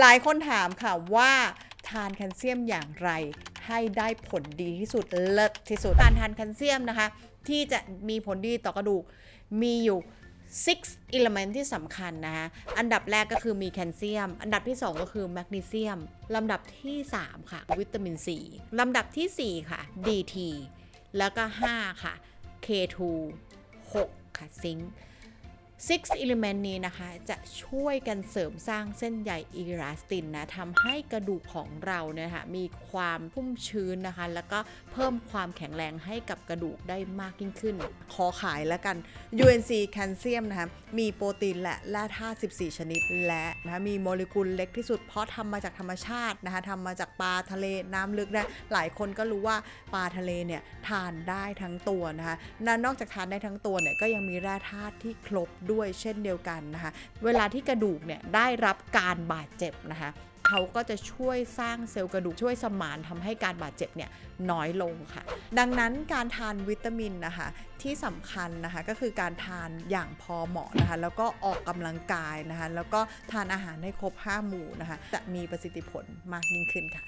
หลายคนถามค่ะว่าทานแคลเซียมอย่างไร ให้ได้ผลดีที่สุดเลิศที่สุดการทานแคลเซียมนะคะ ที่จะมีผลดีต่อกระดูกมีอยู่ 6 element ที่สำคัญนะคะอันดับแรกก็คือมีแคลเซียม อันดับที่ 2 ก็คือแมกนีเซียม ลำดับที่ 3 ค่ะ วิตามิน C ลำดับทีสี่4 ค่ะ DT แล้วก็ 5 ค่ะ K2 6 ค่ะ ซิงค์ Six Element นี้นะคะ จะช่วยกันเสริมสร้างเส้นใยอีลาสตินนะทำให้กระดูกของเราเนี่ยค่ะมีความชุ่มชื้นนะคะ แล้วก็เพิ่มความแข็งแรงให้กับกระดูกได้มากยิ่งขึ้น ขอขายแล้วกัน UNC แคลเซียมนะคะ มีโปรตีนและแร่ธาตุ14 ชนิด และนะคะมีโมเลกุลเล็กที่สุดเพราะทำมาจากธรรมชาตินะคะทำมาจากปลาทะเลน้ำลึกนะหลายคนก็รู้ว่าปลาทะเลเนี่ยทานได้ทั้งตัวนะคะและนอกจากทานได้ทั้งตัวเนี่ยก็ยังมีแร่ธาตุที่ครบด้วยเช่นเดียวกันนะคะ เวลาที่กระดูกเนี่ยได้รับการบาดเจ็บนะคะเขาก็จะช่วยสร้างเซลล์กระดูกช่วยสมานทำให้การบาดเจ็บเนี่ยน้อยลงค่ะ ดังนั้นการทานวิตามินนะคะที่สำคัญนะคะก็คือการทานอย่างพอเหมาะนะคะแล้วก็ออกกำลังกายนะคะแล้วก็ทานอาหารให้ครบ 5 หมู่นะคะจะมีประสิทธิผลมากยิ่งขึ้นค่ะ